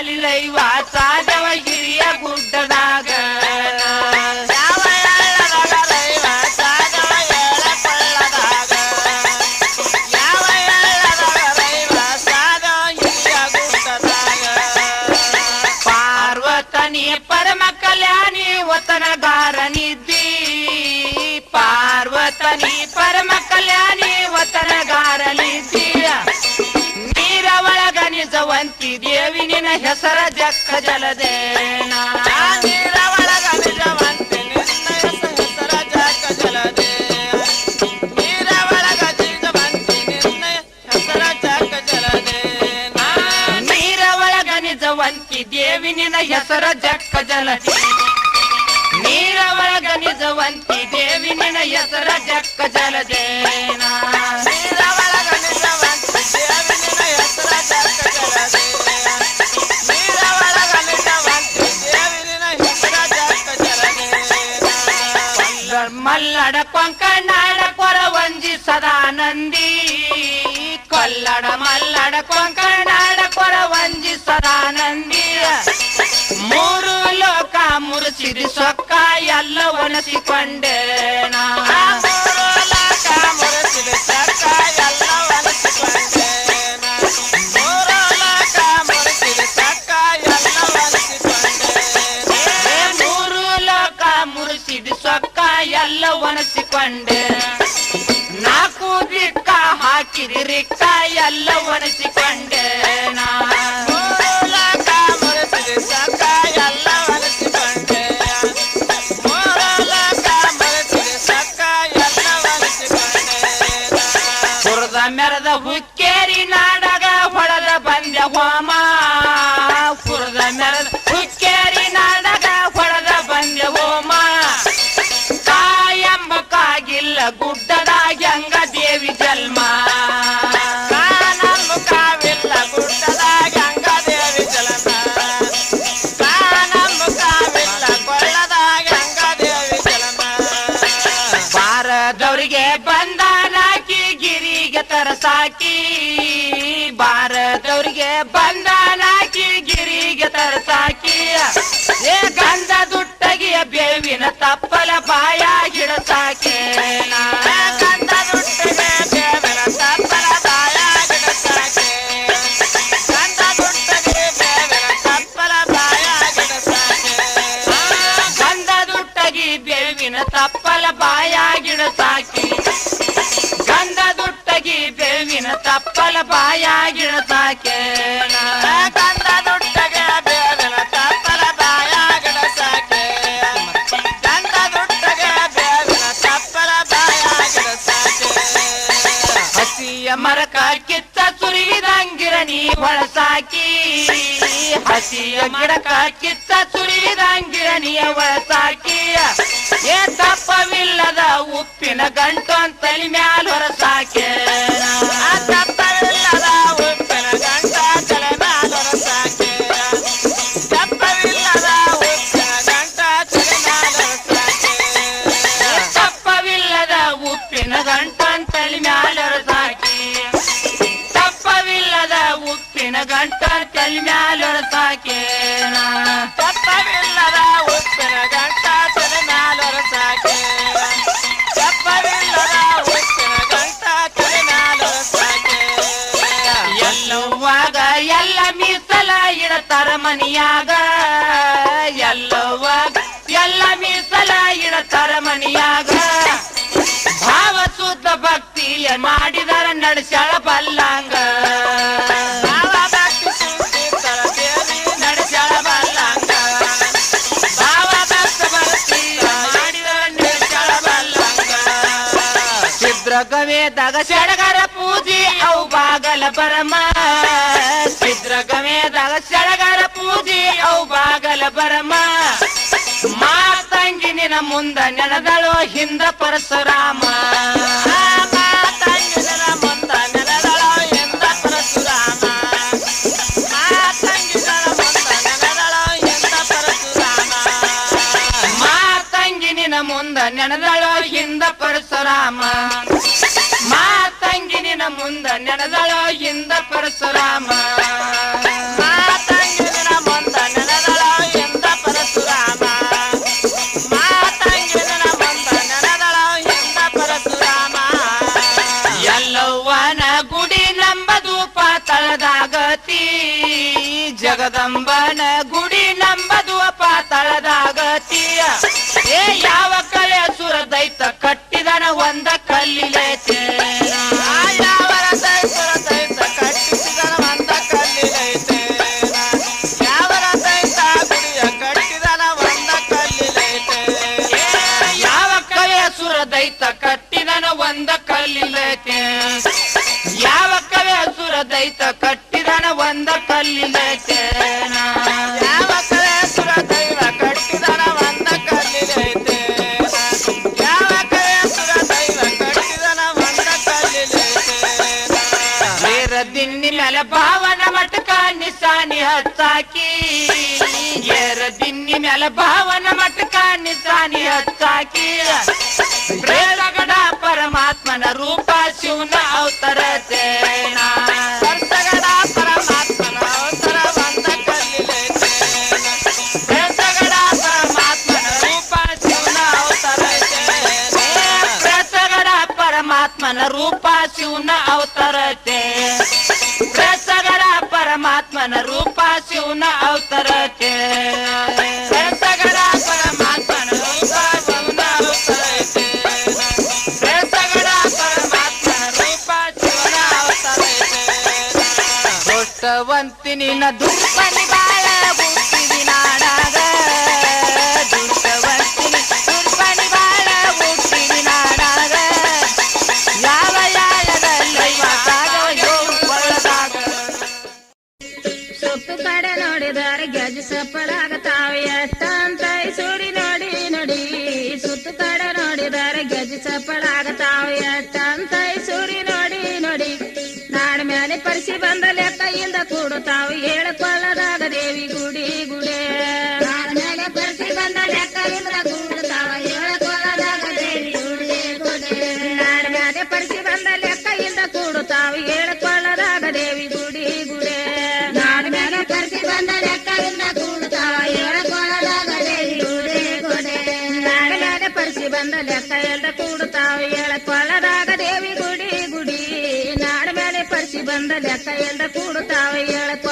ಹಾಲಿಲೈ ವಾಸಾದವ ಹಿರಿಯ ಗುಡ್ಡದಾಗ ನಿಜವಂತಿ ದೇವಿ ನಿನ್ನ ಹೆಸರ ಜಕ್ಕ ಜಲದೇನ. ಆ ನೀರ ಒಳಗ ನಿಜವಂತೆ ನಿನ್ನ ಹೆಸರ ಜಾಕ ಜಲದೆ ನೀರ ಒಳಗ ನಿಜವಂತೆ ನಿನ್ನ ಹೆಸರ ಜಾಕ ಜಲದೆ ನೀರ ಒಳಗ ನಿಜವಂತಿ ದೇವಿ ನಿನ್ನ ಹೆಸರ ಜಕ್ಕ ಜಲದಿ ನೀರ ಒಳಗ ನಿಜವಂತಿ ದೇವಿ ಹೆಸರ ಜಕ್ಕ ಜಲದೇನ. ಮಲ್ಲಡ ಕೊಂಕನಾಡ ಕೊರವಂಜಿ ಸದಾನಂದಿ ಕೊಲ್ಲಡ ಮಲ್ಲಡ ಕೊಂಕನಾಡ ಕೊರವಂಜಿ ಸದಾನಂದಿ ಮೂರು ಲೋಕ ಮುರುಸಿರಿ ಸೊಕ್ಕ ಎಲ್ಲ ಒಣಸಿಕೊಂಡೇನ ಒಣಸಿಕೊಂಡೆ ನಾಲ್ಕು ದಿಕ್ಕ ಹಾಕಿದಿರಿ ರಿಕ್ಕ ಎಲ್ಲ ಒಣಸಿಕೊಂಡೇನ ಹುರದ ಮೆರದ ಹುಕ್ಕೇರಿ ನಾಡಗ ಹೊಡೆದ ಬಂದ್ಯ ಹೋಮ ಗಿರಿಗೆ ತರಸಾಕಿ. ಬಾರದವ್ರಿಗೆ ಬಂದಾಕಿ ಗಿರಿಗೆ ತರ ತರಸಾಕಿ ಏ ಗಂಧ ದುಟ್ಟಗಿಯ ಬೇವಿನ ತಪ್ಪಲ ಬಾಯ ಗಿಡಸಾಕೆ ಗಂಧ ದುಟ್ಟಗಿ ಬೇವಿನ ತಪ್ಪಲ ಬಾಯ ಗಿಡಸಾಕಿ ಬೇವಿನ ತಪ್ಪಲ ಸುರಿದಂಗಿರಣಿ ಒಳಸಾಕಿ ಹಸಿಯ ಗಿಡಕ ಕಿತ್ತ ಸುರಿದಂಗಿರಣಿಯ ಒಳಸಾಕಿ ಏ ತಪ್ಪವಿಲ್ಲದ ಉಪ್ಪಿನ ಗಂಟು ಅಂತಲಿ ಮ್ಯಾಲ ಹೊರಸಾಕೆ. ಇಡತಾರ ಎಲ್ಲವ ಎಲ್ಲ ಮೀಸಲ ಇಡತಾರ ಮನಿಯಾಗ ಭಾವ ಶುದ್ಧ ಭಕ್ತಿ ಮಾಡಿದರ ನಡೆಸಳ ಬಲ್ಲಂಗ ಸಿದ್ರಗವೇದಾಗ ಸಡಗರ ಪೂಜೆ, ಅವು ಬಾಗಲ ಪರಮ. ಪರಮ ಮಾತಂಗಿ ನಿನ ಮುಂದ ನೆನದಳು ಹಿಂದ ಪರಶುರಾಮ ತಂಗಿನ ಮುಂದ ನೆಲದಳ ಎಂದ ಪರಶುರಾಮ ತಂಗಿನ ಮುಂದ ನೆಲದಳ ಎಂದ ಪರಶುರಾಮ ಮಾತಂಗಿ ನಿನ ಮುಂದ ನೆನದಳು ಹಿಂದ ಪರಶುರಾಮ ಮಾತಂಗಿ ನಿನ ಮುಂದ ನೆನದಳು ಹಿಂದ ಪರಶುರಾಮ ಜಗದಂಬನ ಗುಡಿ ನಂಬದು ಪಾತಾಳದಾಗತಿ ಏ ಯಾವ ಕಲೆ ಸುರ ದೈತ ಕಟ್ಟಿದನ ಒಂದ ಕಲ್ಲಿಲೈತೆ ದಿನ್ನಿ ಮೇಲೆ ಭಾವನ ಮಟಕ ನಿಸಾನಿ ಹಚ್ಚಾಕಿ ಏರ ದಿನ್ನಿ ಮೇಲೆ ಭಾವನ ಮಟಕ ನಿಸಾನಿ ಹಚ್ಚಾಕಿ ಪ್ರೇರಗಡ ಪರಮಾತ್ಮನ ರೂಪ ಶಿವನ ಅವತರತೇನ ಸರ್ಸಗಡ ಪರಮಾತ್ಮನ ರೂಪ ಶಿವನ ಅವತರತೆ. ಪ್ರೇಸಗಡ ಪರಮಾತ್ಮನ ರೂಪ ಶಿವನ ಅವತರತೆ. ಪ್ರೇಸಗಡ ಪರಮಾತ್ಮನ ರೂಪ ಶಿವನ ಅವತರತೆ. ಪ್ರೇಸಗಡ ಪರಮಾತ್ಮನ ರೂಪ ಶಿವನ ಅವತರತೆ. ದುಷ್ಟವಂತಿನಿನ ದುರ್ಬನಿ ನಾಡ ಮೇಲೆ ಪರಿಸಿ ಬಂದ ಲೆಕ್ಕದಿಂದ ಕೂಡುತ್ತಾವ ಹೇಳಕೊಳ್ಳದಾಗ ದೇವಿ ಗುಡಿ ಗುಡೆ ನಾಡ ಮೇಲೆ ಪರಿಸಿ ಬಂದ ಲೆಕ್ಕದಿಂದ ಕೂಡುತ್ತಾವ ಹೇಳಕೊಳ್ಳದಾಗ ದೇವಿ ಗುಡಿ ಗುಡೆ ನಾಡ ಮೇಲೆ ಪರಿಸಿ ಬಂದ ಲೆಕ್ಕ ಎಲ್ಲ ಕೂಡುತ್ತಾವ ಹೇಳಕೊಳ್ಳದಾಗ ದೇವಿ ಗುಡಿ ಗುಡಿ ನಾಡ ಮೇಲೆ ಪರಿಸಿ ಬಂದ ಲೆಕ್ಕ ಎಲ್ಲ ಕೂಡುತ್ತಾವ ಹೇಳಕೊಳ್ಳದಾಗ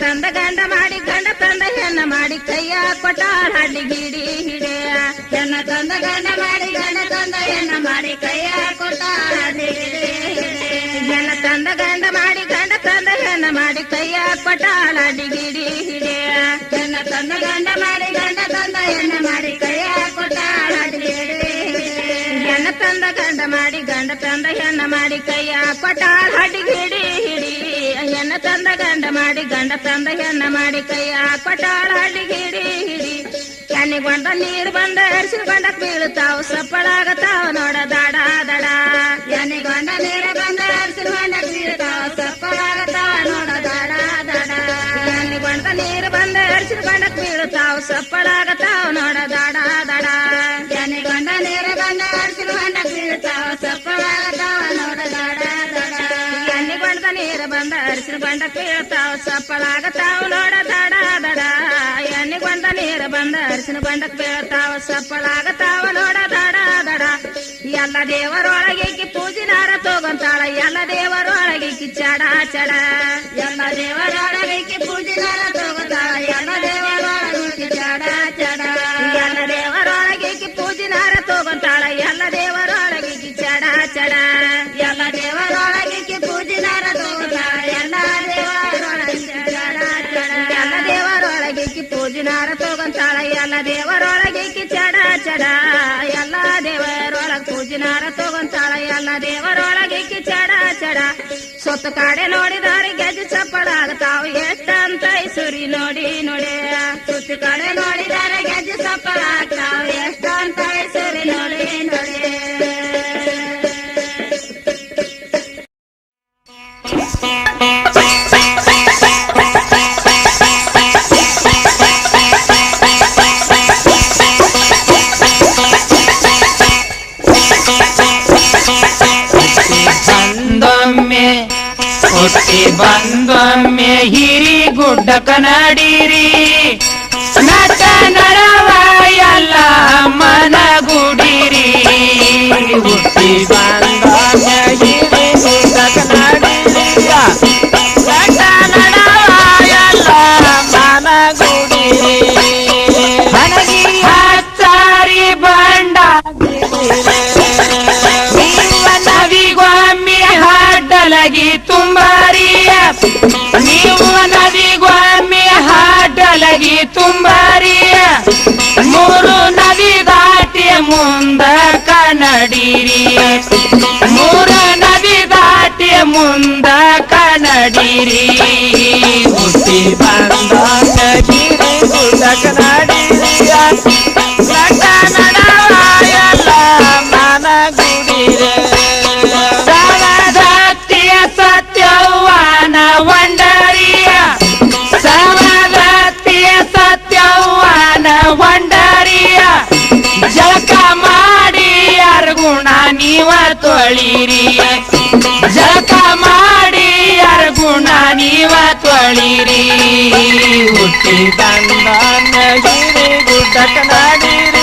ತಂದ ಗಂಡ ಮಾಡಿ ಗಂಡ ತಂದ ಹೆಣ್ಣ ಮಾಡಿ ಕೈಯ ಕೊಟ್ಟಾಳ ಹಡ್ಲಿ ಗಿಡಿ ಹಿಡೆ ಹೆಣ್ಣ ತಂದ ಗಂಡ ಮಾಡಿ ಗಂಡ ತಂದ ಹೆಣ್ಣ ಮಾಡಿ ಕೈಯ ಕೊಟ್ಟಾಳ ಹಡ್ಲಿ ಗಿಡಿ ಹಿಡೆ. ಹೆಣ್ಣ ತಂದ ಗಂಡ ಮಾಡಿ ಗಂಡ ತಂದ ಹೆಣ್ಣ ಮಾಡಿ ಕೈಯ ಕೊಟ್ಟಾಳ ಹಡ್ಲಿ ಗಿಡಿ ಹಿಡೆ ಹೆಣ್ಣ ತಂದ ಗಂಡ ಮಾಡಿ ಗಂಡ ತಂದ ಹೆಣ್ಣ ಮಾಡಿ ಕೈಯ ಕೊಟ್ಟಾಳ ಹಡ್ಲಿ ಗಿಡಿ ಹಿಡೆ. ಹೆಣ್ಣ ತಂದ ಗಂಡ ಮಾಡಿ ಗಂಡ ತಂದ ಹೆಣ್ಣ ಮಾಡಿ ಕೈಯ ಕೊಟ್ಟಾಳ ಹಡ್ಲಿ ಗಿಡಿ ಹಿಡಿ ಹೆಣ್ಣ ತಂದ ಗಂಡ ಮಾಡಿ, ಗಂಡ ತಂದ ಹೆಣ್ಣ ಮಾಡಿ, ಕೈ ಹಾಕೊಟ್ಟಾಳ ಹಳ್ಳಿ ಹಿಡಿ ಹಿಡಿ. ಎಣ್ಣಿಗೊಂಡ ನೀರು ಬಂದ ಅರಿಸಿಕೊಂಡ ಬೀಳುತ್ತಾವ, ಸಪ್ಪಳಾಗತಾವ, ನೋಡ ದಡ ದಡ. ಎಣ್ಣಿಗೊಂಡ ನೀರು ಬಂದ ಅರಿಸಿಕೊಂಡ ಬೀಳುತ್ತಾವ, ಸಪ್ಪಳಾಗತಾವ, ನೋಡ ದಡ ದಡ. ಎಣ್ಣಿಗೊಂಡ ನೀರು ಬಂದ ಅರಿಸಿಕೊಂಡ ಬೀಳುತ್ತಾವ, ಸಪ್ಪಳಾಗತಾವ, ನೋಡ ದಡ ದಡ. ನೀರು ಬಂದ ಅರಿಸಿಕೊಂಡ ಬೀಳ್ತಾವ್ ಸಪ್ಪಳಾಗತಾವ ನೋಡ ದಡ ದಡ ಎಣ್ಣಿಗೊಂಡ ನೀರು ಬಂದ ಅರಿಸಿನ ಗೊಂಡಕ್ ಬೀಳ್ತಾವ ಸಪ್ಪಳಾಗತಾವ ನೋಡ ದಡ ದಡ ಎಲ್ಲ ದೇವರೊಳಗೆ ಪೂಜಿನಾರ ತಗೊಂತಾಳ ಎಲ್ಲ ದೇವರೊಳಗೆ ಚಡ ಚಡ ಎಲ್ಲ ದೇವರೊಳಗೆ ಪೂಜಿನಾರ ತಗೊಂತಾಳ ಎಲ್ಲ ದೇವರೊಳಗೆ ಚಡ ಚಡ ಎಲ್ಲ ದೇವರೊಳಗೆ ಚಡ ಚಡ. ಎಲ್ಲ ದೇವರೊಳಗೆ ಪೂಜಿನಾರ ತಗೊಂತಾಳ. ಎಲ್ಲ ದೇವರೊಳಗೆ ಚಡ ಚಡ. ಸೊತ್ತು ಕಾಡೆ ನೋಡಿದಾರೆ ಗೆಜ್ಜೆ ಚಪ್ಪಳಾಗತಾವ ಎಷ್ಟಂತ ಸುರಿ ನೋಡಿ ನೋಡಿ ಸುತ್ತ ಕಾಡೆ ನೋಡಿದಾರೆ ಗೆಜ್ಜೆ ಚಪ್ಪಳಾಗ್ತಾವ ಹಚ್ಚಾರಿ ನಟ ನೀವ ಮನಗುಡಿರಿ ಹಾಡಲಗಿ ತುಂಬಾರಿಯ. ನೀವು ನದಿಗೊಮ್ಮೆ ಹಾಡಲಗಿ ತುಂಬಾರಿಯ. ಮೂರು ನದಿ ದಾಟಿ ಮುಂದ ಕನ್ನಡಿರಿ ಮೂರು ನದಿ ದಾಟಿ ಮುಂದ ಕನ್ನಡಿರಿ ತೊಳಿರಿ ಜಳಕ ಮಾಡಿ ಅರ್ಗುಣ ನೀವ ತೊಳಿರಿ. ಹುಟ್ಟಿ ಬಂದನ ಗುಡ್ಡ ನಡಿರಿಯ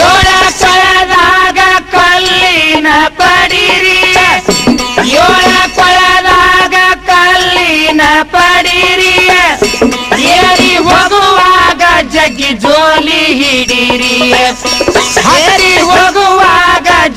ಏಳ ಕೊಳದಾಗ ಕಲ್ಲಿನ ಪಡಿರಿ. ಏಳ ಕೊಳದಾಗ ಕಲ್ಲಿನ ಪಡಿರಿ. ಏರಿ ಹೋಗುವಾಗ ಜಗ್ಗಿ ಜೋಲಿ ಹಿಡಿರಿ. ಹರಿ ಹೋಗುವಾಗ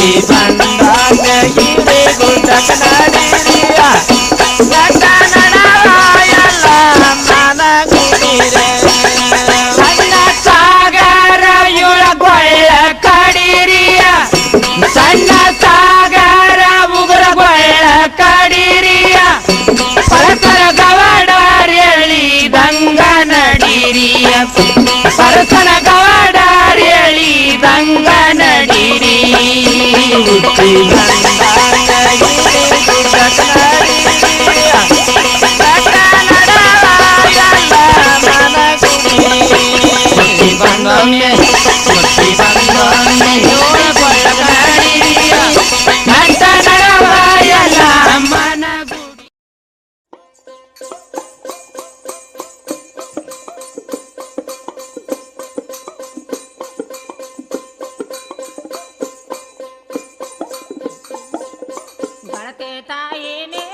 ಹುಟ್ಟಿ ಬಂದಾನ ಭರತೆ ತಾಯೇನೇ